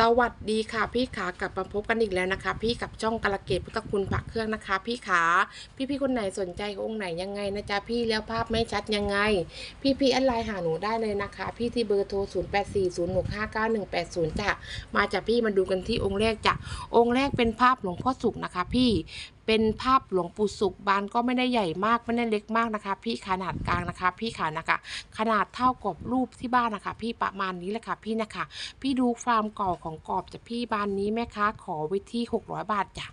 สวัสดีค่ะพี่ขากลับมาพบกันอีกแล้วนะคะ พี่กับช่องกระเกตพุทธคุณพระเครื่องนะคะ พี่ขาพี่พี่ๆคนไหนสนใจองค์ไหนยังไงนะจ๊ะพี่แล้วภาพไม่ชัดยังไง พี่พี่ๆแอดไลน์หาหนูได้เลยนะคะ พี่ที่เบอร์โทร 0 8 4 0 6 5 9 1 8 0จ้ะมาจากพี่มาดูกันที่องค์แรกจ้ะองค์แรกเป็นภาพหลวงพ่อสุขนะคะ พี่ เป็นภาพหลวงปู่สุขบานก็ไม่ได้ใหญ่มากไม่ได้เล็กมากนะคะ พี่ขนาดกลางนะคะ พี่ขานะคะ ขนาดเท่ากับรูปที่บ้านนะคะ พี่ประมาณนี้แหละค่ะพี่นะคะ พี่ดูความเก่าของกรอบจากพี่บานนี้แม่ค้าขอไว้ที่ 600 บาทจ้ะ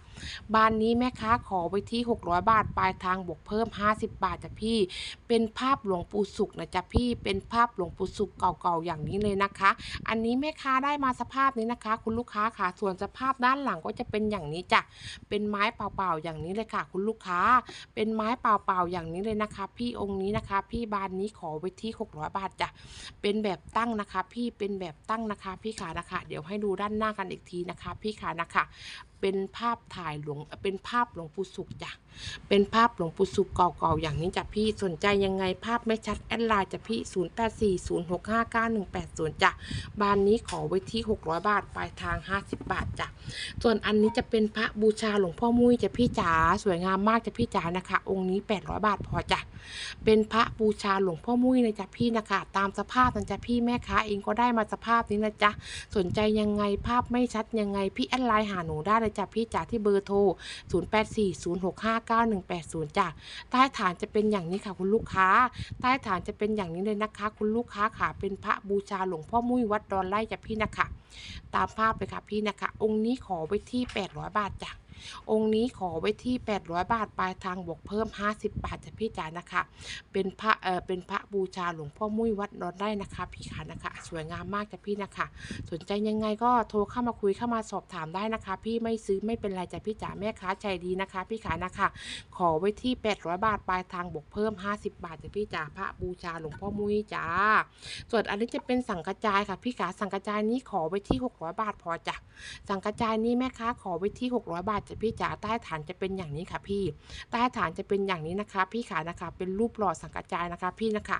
บานนี้แม่ค้าขอไว้ที่ 600 บาท ปลายทางบวกเพิ่ม 50 บาทจ้ะพี่ เป็นภาพหลวงปู่สุขนะจ๊ะพี่ เป็นภาพหลวงปู่สุขเก่าๆอย่างนี้เลยนะคะ อันนี้แม่ค้าได้มาสภาพนี้นะคะ คุณลูกค้าค่ะ ส่วนสภาพด้านหลังก็จะเป็นอย่างนี้จ้ะ เป็นไม้เปล่าๆอย่างนี้เลยค่ะ คุณลูกค้า เป็นไม้เปล่าๆอย่างนี้เลยนะคะ พี่องค์นี้นะคะ พี่บานนี้ขอไว้ที่ 600 บาทจ้ะ เป็นแบบตั้งนะคะ พี่ เป็นแบบตั้งนะคะ พี่ขานะคะ เดี๋ยวให้ดูด้านหน้ากันอีกทีนะคะ พี่ขานะคะ เป็นภาพถ่ายหลวงเป็นภาพหลวงปู่สุขจ้ะเป็นภาพหลวงปู่สุขเก่าๆอย่างนี้จ้ะพี่สนใจยังไงภาพไม่ชัดแอดไลน์จ้ะพี่ 0840659180จ้ะบานนี้ขอไว้ที่ 600 บาทปลายทาง 50 บาทจ้ะส่วนอันนี้จะเป็นพระบูชาหลวงพ่อมุ้ยจ้ะพี่จ๋าสวยงามมากจ้ะพี่จ๋านะคะ องค์นี้ 800 บาทพอจ้ะเป็นพระบูชาหลวงพ่อมุ้ยนะจ๊ะพี่นะคะ ตามสภาพนะจ๊ะพี่แม่ค้าเองก็ได้มาสภาพนี้นะจ๊ะสนใจยังไงภาพไม่ชัดยังไงพี่แอดไลน์หาหนูได้เลยจ้ะพี่จ๋าที่เบอร์โทร 0840659180จ้ะใต้ฐานจะเป็นอย่างนี้ค่ะคุณลูกค้า ใต้ฐานจะเป็นอย่างนี้เลยนะคะ คุณลูกค้าค่ะเป็นพระบูชาหลวงพ่อมุ้ยวัดดอนไร่จ้ะพี่นะคะ ตามภาพเลยค่ะพี่นะคะ องค์นี้ขอไว้ที่ 800 บาทจ้ะ องค์นี้ขอไว้ที่ 800 บาทปลายทางบวกเพิ่ม 50 บาทจะพี่จ๋านะคะ เป็นพระเออเป็นพระบูชาหลวงพ่อมุ้ยวัดนอนได้นะคะพี่ขานะคะ สวยงามมากจะพี่นะคะ สนใจยังไงก็โทรเข้ามาคุยเข้ามาสอบถามได้นะคะ พี่ไม่ซื้อไม่เป็นไรจะพี่จ๋าแม่ค้าใจดีนะคะ พี่ขานะคะ ขอไว้ที่ 800 บาทปลายทางบวกเพิ่ม 50 บาทจะพี่จ๋าพระบูชาหลวงพ่อมุ้ยจ้าส่วนอันนี้จะเป็นสังกระจายค่ะพี่ขาสังกระจายนี้ขอไว้ที่ 600 บาทพอจ้ะสังกระจายนี้แม่ค้าขอไว้ที่ 600 บาทจะพี่จ๋าใต้ฐานจะเป็นอย่างนี้ค่ะพี่ ใต้ฐานจะเป็นอย่างนี้นะคะ พี่ขานะคะ เป็นรูปหล่อสังกระจายนะคะ พี่นะคะ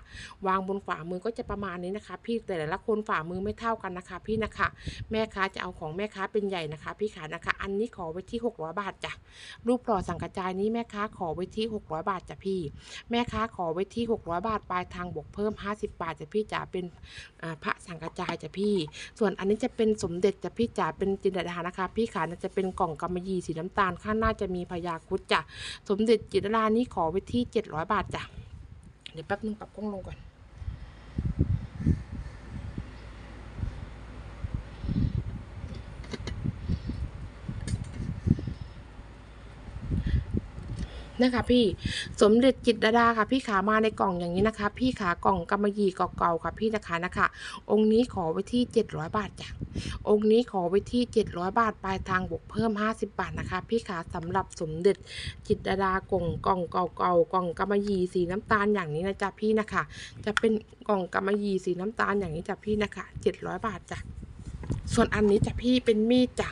วางบนฝ่ามือก็จะประมาณนี้นะคะ พี่แต่ละคนฝ่ามือไม่เท่ากันนะคะ พี่นะคะ แม่ค้าจะเอาของแม่ค้าเป็นใหญ่นะคะ พี่ขานะคะ อันนี้ขอไว้ที่ 600 บาทจ้ะรูปหล่อสังกระจายนี้แม่ค้าขอไว้ที่ 600 บาทจ้ะพี่ แม่ค้าขอไว้ที่ 600 บาทปลายทางบวกเพิ่ม 50 บาทจ้ะพี่จ๋าเป็นพระสังกระจายจ้ะพี่ ส่วนอันนี้จะเป็นสมเด็จจ้ะพี่จ๋าเป็นจินดานะคะ พี่ขาน่าจะเป็นกล่องกำมะหยี่สีน้ำตาลข้างหน้าจะมีพยาคุดจ้ะสมเด็จจิตรานี้ขอไว้ที่ 700 บาทจ้ะเดี๋ยวแป๊บนึงปรับกล้องลงก่อน นะคะ พี่สมเด็จจิตรดาค่ะ พี่ขามาในกล่องอย่างนี้นะคะ พี่ขากล่องกำมะหยี่เก่าๆค่ะพี่นะคะนะคะ องค์นี้ขอไว้ที่ 700 บาทจ้ะองค์นี้ขอไว้ที่ 700 บาทปลายทางบวกเพิ่ม 50 บาทนะคะ พี่ขาสำหรับสมเด็จจิตรดากล่องกล่องเก่าๆกล่องกำมะหยี่สีน้ำตาลอย่างนี้นะจ๊ะพี่นะคะ จะเป็นกล่องกำมะหยี่สีน้ำตาลอย่างนี้จ้ะพี่นะคะ 700 บาทจ้ะส่วนอันนี้จ้ะพี่เป็นมีดจ้ะ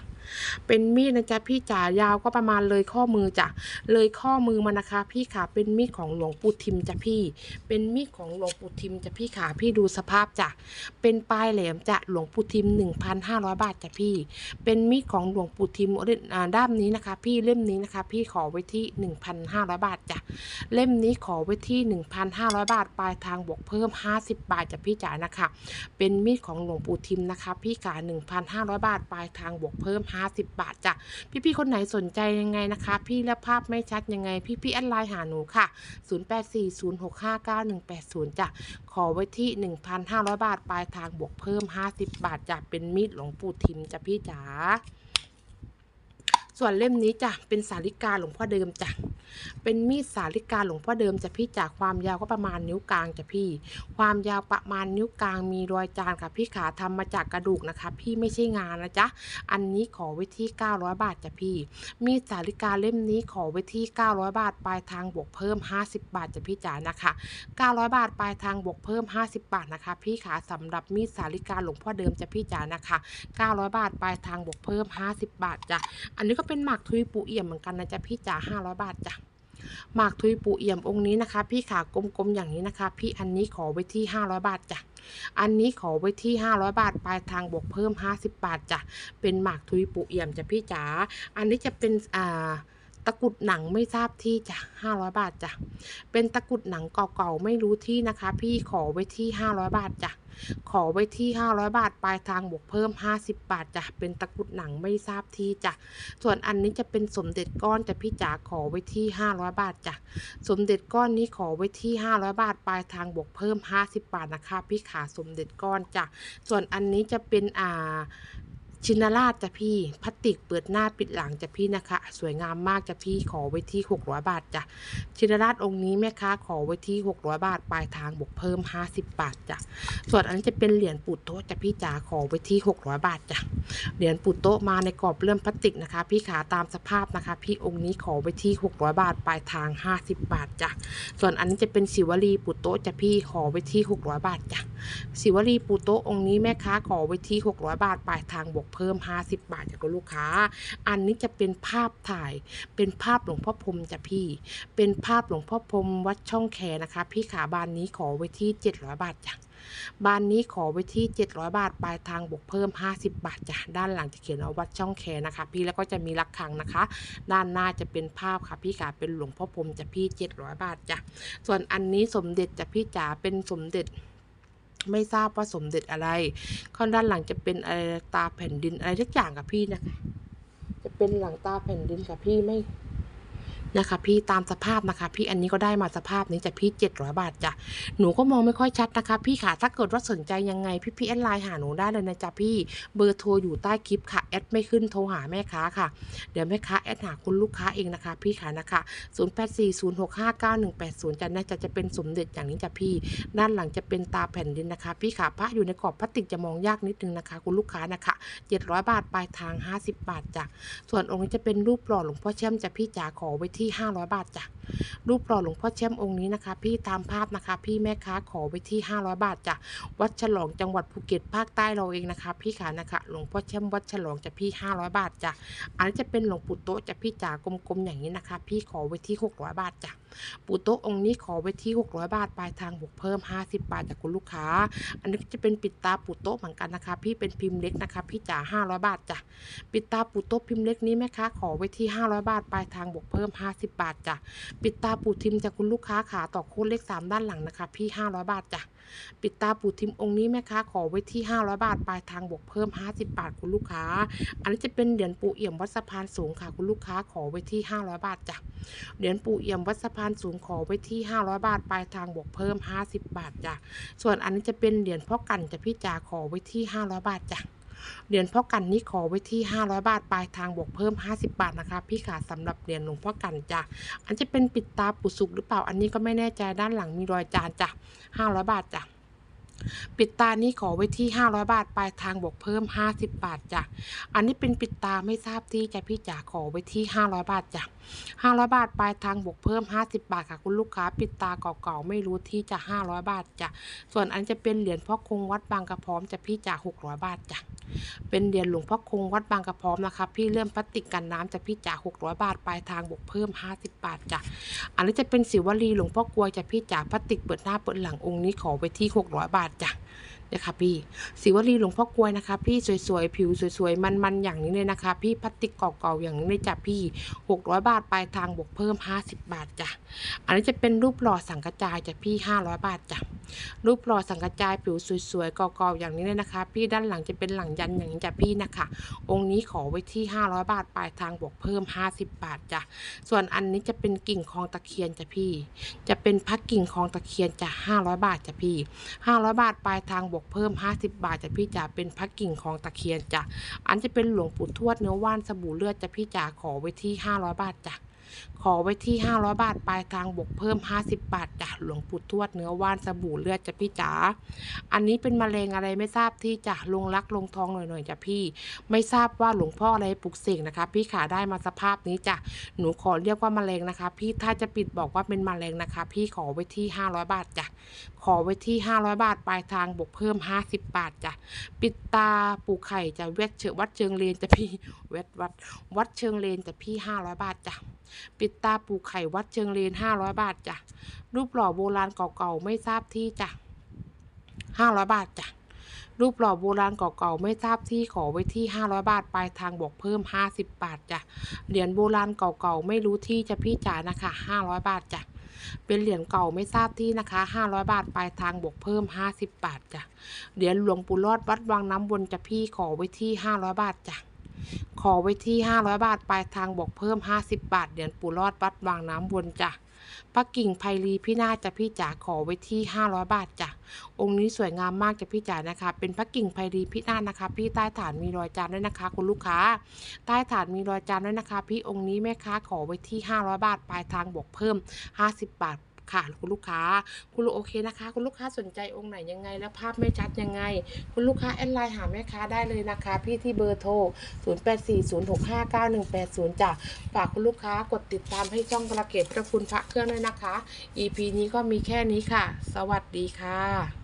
เป็นมีดนะจ๊ะพี่จ๋ายาวก็ประมาณเลยข้อมือจ้ะเลยข้อมือมานะคะ พี่ขาเป็นมีดของหลวงปู่ทิมจ้ะพี่ เป็นมีดของหลวงปู่ทิมจ้ะพี่ขาพี่ดูสภาพจ้ะเป็นปลายแหลมจ้ะหลวงปู่ทิม 1,500 บาทจ้ะพี่ เป็นมีดของหลวงปู่ทิมอ่าด้ามนี้นะคะ พี่เล่มนี้นะคะ พี่ขอไว้ที่ 1,500 บาทจ้ะเล่มนี้ขอไว้ที่ 1,500 บาทปลายทางบวกเพิ่ม 50 บาทจ้ะพี่จ๋านะคะ เป็นมีดของหลวงปู่ทิมนะคะ พี่ขา1,500 บาทปลายทางบวกเพิ่ม 50บาทจ้ะพี่ๆคนไหนสนใจยังไงนะคะ พี่และภาพไม่ชัดยังไง พี่ๆแอดไลน์หาหนูค่ะ 0840659180จ้ะขอไว้ที่ 1,500 บาทปลายทางบวกเพิ่ม 50 บาทจ้ะเป็นมีดหลวงปู่ทิมจ้ะพี่จ๋า ส่วนเล่มนี้จ้ะเป็นสาลิกาหลวงพ่อเดิมจ้ะเป็นมีดสาลิกาหลวงพ่อเดิมจะพี่จ๋าความยาวก็ประมาณนิ้วกลางจ้ะพี่ ความยาวประมาณนิ้วกลางมีรอยจานค่ะพี่ขาทำมาจากกระดูกนะคะ พี่ไม่ใช่งานนะจ๊ะอันนี้ขอไว้ที่ 900 บาทจ้ะพี่ มีดสาลิกาเล่มนี้ขอไว้ที่ 900 บาทปลายทางบวกเพิ่ม 50 บาทจ้ะพี่จ๋านะคะ 900 บาทปลายทางบวกเพิ่ม 50 บาทนะคะ พี่ขาสำหรับมีดสาลิกาหลวงพ่อเดิมจ้ะพี่จ๋านะคะ 900 บาทปลายทางบวกเพิ่ม 50 บาทจ้ะอันนี้ก็เป็น็นหมากทุยปูเอี่ยมเหมือนกันนะจ๊ะพี่จ๋าห้าร้อยบาทจ้ะหมากทุยปูเอี่ยมองค์นี้นะคะ พี่ขากลมๆอย่างนี้นะคะ พี่อันนี้ขอไว้ที่ 500 บาทจ้ะอันนี้ขอไว้ที่ 500 บาทปลายทางบวกเพิ่ม 50 บาทจ้ะเป็นหมากทุยปูเอี่ยมจ้ะพี่จ๋าอันนี้จะเป็นอ่า ตะกรุดหนังไม่ทราบที่จ้ะ500บาทจ้ะ เป็นตะกรุดหนังเก่าๆไม่รู้ที่นะคะ พี่ขอไว้ที่500บาทจ้ะ ขอไว้ที่500บาทปลายทางบวกเพิ่ม50บาทจ้ะ เป็นตะกรุดหนังไม่ทราบที่จ้ะ ส่วนอันนี้จะเป็นสมเด็จก้อนจะพี่จ๋าขอไว้ที่500บาทจ้ะ สมเด็จก้อนนี้ขอไว้ที่500บาทปลายทางบวกเพิ่ม50บาทนะคะ พี่ขาสมเด็จก้อนจ้ะ ส่วนอันนี้จะเป็นอ่า ชินราชจ้ะพี่พลาสติกเปิดหน้าปิดหลังจ้ะพี่นะคะ สวยงามมากจ้ะพี่ขอไว้ที่ 600 บาทจ้ะชินราชองค์นี้แม่ค้าขอไว้ที่ 600 บาท ปลายทางบวกเพิ่ม 50 บาทจ้ะส่วนอันนี้จะเป็นเหรียญปูโต๊ะจ้ะพี่จ๋าขอไว้ที่ 600 บาทจ้ะเหรียญปูโต๊ะมาในกรอบเลื่อมพลาสติกนะคะ พี่ขาตามสภาพนะคะ พี่องค์นี้ขอไว้ที่ 600 บาท ปลายทาง 50 บาทจ้ะส่วนอันนี้จะเป็นสิวลีปูโต๊ะจ้ะพี่ขอไว้ที่ 600 บาทจ้ะสิวลีปูโต๊ะองค์นี้แม่ค้าขอไว้ที่ 600 บาท ปลายทางบวกเพิ่ม 50 บาทจากลูกค้า อันนี้จะเป็นภาพถ่าย เป็นภาพหลวงพ่อพรมจ้ะพี่ เป็นภาพหลวงพ่อพรมวัดช่องแคนะคะ พี่ขาบานนี้ขอไว้ที่ 700 บาทจ้ะบานนี้ขอไว้ที่ 700 บาท ปลายทางบวกเพิ่ม 50 บาทจ้ะ ด้านหลังจะเขียนเอาวัดช่องแคนะคะ พี่แล้วก็จะมีระฆังนะคะ ด้านหน้าจะเป็นภาพค่ะพี่ขาเป็นหลวงพ่อพรมจ้ะพี่ 700 บาทจ้ะ ส่วนอันนี้สมเด็จจ้ะพี่จ๋าเป็นสมเด็จ ไม่ทราบว่าสมเด็จอะไร ข้างด้านหลังจะเป็นอะไรตาแผ่นดินอะไรทุกอย่างกับพี่นะคะ จะเป็นหลังตาแผ่นดินกับพี่ไม่ นะคะพี่ตามสภาพนะคะ พี่อันนี้ก็ได้มาสภาพนี้จะพี่เจ็ดร้อยบาทจ้ะหนูก็มองไม่ค่อยชัดนะคะ พี่ค่ะถ้าเกิดว่าสนใจยังไงพี่พี่แอดไลน์หาหนูได้เลยนะจ๊ะพี่เบอร์โทรอยู่ใต้คลิปค่ะแอดไม่ขึ้นโทรหาแม่ค้าค่ะ เดี๋ยวแม่ค้าแอดหาคุณลูกค้าเองนะคะ พี่ค่ะนะคะ 0 8 4 0 6 5 9 1 8 0จะน่าจะจะเป็นสมเด็จอย่างนี้จ้ะพี่ ด้านหลังจะเป็นตาแผ่นดินนะคะ พี่ขาพระอยู่ในกรอบพลาสติกจะมองยากนิดนึงนะคะ คุณลูกค้านะคะ 700 บาทปลายทาง 50 บาทจ้ะส่วนองค์จะเป็นรูปหล่อหลวงพ่อเชื่อมจ้ะพี่จ๋าขอไว้ที่ที่ 500 บาทจ้ะ รูปหล่อหลวงพ่อเชื่อมองค์นี้นะคะ พี่ตามภาพนะคะ พี่แม่ค้าขอไว้ที่ 500 บาทจ้ะวัดฉลองจังหวัดภูเก็ตภาคใต้เราเองนะคะ พี่ขานะคะหลวงพ่อเชื่อมวัดฉลองจะพี่ 500 บาทจ้ะอันนี้จะเป็นหลวงปู่โตจะพี่จ๋ากลมๆอย่างนี้นะคะ พี่ขอไว้ที่ 600 บาทจ้ะปู่โตองค์นี้ขอไว้ที่ 600 บาทปลายทางบวกเพิ่ม 50 บาทจากคุณลูกค้า อันนี้จะเป็นปิดตาปู่โตเหมือนกันนะคะ พี่เป็นพิมพ์เล็กนะคะ พี่จ๋า500 บาทจ้ะปิดตาปู่โตพิมพ์เล็กนี้แม่ค้าขอไว้ที่ 500 บาทปลายทางบวกเพิ่ม 50 บาทจ้ะปิดตาปูทิมจากคุณลูกค้าขาต่อโค้ดเลข3ด้านหลังนะคะ พี่500บาทจ้ะปิดตาปูทิมองค์นี้แม่ค้าขอไว้ที่500บาทปลายทางบวกเพิ่ม50บาทคุณลูกค้า อันนี้จะเป็นเหรียญปูเอี่ยมวัดสะพานสูงค่ะ คุณลูกค้าขอไว้ที่500บาทจ้ะเหรียญปูเอี่ยมวัดสะพานสูงขอไว้ที่500บาทปลายทางบวกเพิ่ม50บาทจ้ะส่วนอันนี้จะเป็นเหรียญพ่อกันจะพี่จ๋าขอไว้ที่500บาทจ้ะ เหรียญพ่อกันนี้ขอไว้ที่ 500 บาทปลายทางบวกเพิ่ม 50 บาทนะคะ พี่ขาสำหรับเหรียญหลวงพ่อกันจ้ะอันจะเป็นปิดตาปุสุกหรือเปล่าอันนี้ก็ไม่แน่ใจด้านหลังมีรอยจานจ้ะ500 บาทจ้ะ ปิดตานี้ขอไว้ที่ 500 บาท ปลายทางบวกเพิ่ม 50 บาทจ้ะ อันนี้เป็นปิดตาไม่ทราบที่จ้ะพี่จ๋าขอไว้ที่ 500 บาทจ้ะ 500 บาท ปลายทางบวกเพิ่ม 50 บาทค่ะคุณลูกค้า ปิดตาเก่าๆไม่รู้ที่จะ 500 บาทจ้ะ ส่วนอันจะเป็นเหรียญพ่อคงวัดบางกระพร้อมจะพี่จ๋า600 บาทจ้ะ เป็นเหรียญหลวงพ่อคงวัดบางกระพร้อมนะคะ พี่เลื่อมพลาสติกกันน้ำจะพี่จ๋า600 บาท ปลายทางบวกเพิ่ม 50 บาทจ้ะ อันนี้จะเป็นสิวลีหลวงพ่อกลวยจะพี่จ๋าพลาสติกเปิดหน้าเปิดหลังองค์นี้ขอไว้ที่ 600 บาทจ้ะเนี่ยค่ะพี่สิวลีหลวงพ่อกลวยนะคะ พี่สวยๆ ผิวสวยๆ มันๆ อย่างนี้เลยนะคะ พี่พลาสติกเก่าๆอย่างนี้เลยจ้ะพี่600 บาทปลายทางบวกเพิ่ม 50 บาทจ้ะอันนี้จะเป็นรูปหล่อสังกระจายจ้ะพี่ 500 บาทจ้ะ รูปหล่อสังกระจายผิวสวยๆเก่าๆอย่างนี้เลยนะคะ พี่ด้านหลังจะเป็นหลังยันอย่างนี้จ้ะพี่นะคะ องค์นี้ขอไว้ที่ 500 บาทปลายทางบวกเพิ่ม 50 บาทจ้ะส่วนอันนี้จะเป็นกิ่งคองตะเคียนจ้ะพี่ จะเป็นพักกิ่งคองตะเคียนจ้ะ500 บาทจ้ะพี่ 500 บาทปลายทางบวกเพิ่ม 50 บาทจ้ะพี่จ๋าเป็นพักกิ่งคองตะเคียนจ้ะอันจะเป็นหลวงปู่ทวดเนื้อว่านสบู่เลือดจ้ะพี่จ๋าขอไว้ที่ 500 บาทจ้ะ ขอไว้ที่ 500 บาท ปลายทางบวกเพิ่ม 50 บาทจ้ะหลวงปู่ทวดเนื้อว่านสบู่เลือดจ้ะพี่จ๋าอันนี้เป็นมะเร็งอะไรไม่ทราบที่จ้ะลงรักลงทองหน่อยๆจ้ะพี่ ไม่ทราบว่าหลวงพ่ออะไรปลุกเสกนะคะ พี่ขาได้มาสภาพนี้จ้ะหนูขอเรียกว่ามะเร็งนะคะ พี่ถ้าจะปิดบอกว่าเป็นมะเร็งนะคะ พี่ขอไว้ที่ 500 บาทจ้ะขอไว้ที่ 500 บาท ปลายทางบวกเพิ่ม 50 บาทจ้ะปิดตาปูไข่จะเวทเชวัดเชิงเลนจะพี่เวทวัดวัดเชิงเลนจะพี่ 500 บาทจ้ะ ปิดตาปูไข่วัดเชิงเลนห้าร้อยบาทจ้ะ รูปหล่อโบราณเก่าๆไม่ทราบที่จ้ะห้าร้อยบาทจ้ะ รูปหล่อโบราณเก่าๆไม่ทราบที่ขอไว้ที่ห้าร้อยบาทปลายทางบอกเพิ่มห้าสิบบาทจ้ะ เหรียญโบราณเก่าๆไม่รู้ที่จะพี่จ๋านะคะห้าร้อยบาทจ้ะเป็นเหรียญเก่าไม่ทราบที่นะคะห้าร้อยบาทปลายทางบวกเพิ่มห้าสิบบาทจ้ะ เหรียญหลวงปู่รอดวัดวังน้ำวนจะพี่ขอไว้ที่ห้าร้อยบาทจ้ะ ขอไว้ที่ห้าร้อยบาท ปลายทางบวกเพิ่มห้าสิบบาทเหรียญปู่รอดวัดวังน้ำวนจ้ะพระกิ่งไพรีพี่นาจะพี่จ๋าขอไว้ที่ห้าร้อยบาทจ้ะ องค์นี้สวยงามมากจ้ะพี่จ๋านะคะ เป็นพระกิ่งไพรีพี่นานะคะ พี่ใต้ฐานมีรอยจานด้วยนะคะ คุณลูกค้า ใต้ฐานมีรอยจานด้วยนะคะ พี่องค์นี้แม่ค้าขอไว้ที่ 500 บาท ปลายทางบวกเพิ่ม 50 บาท ค่ะคุณลูกค้า คุณลูกโอเคนะคะ คุณลูกค้าสนใจองค์ไหนยังไง แล้วภาพไม่ชัดยังไง คุณลูกค้าแอดไลน์หาแม่ค้าได้เลยนะคะ พี่ที่เบอร์โทร 0840659180จ้ะฝากคุณลูกค้ากดติดตามให้ช่องกระเกตพระคุณพระเครื่องด้วยนะคะ EP นี้ก็มีแค่นี้ค่ะ สวัสดีค่ะ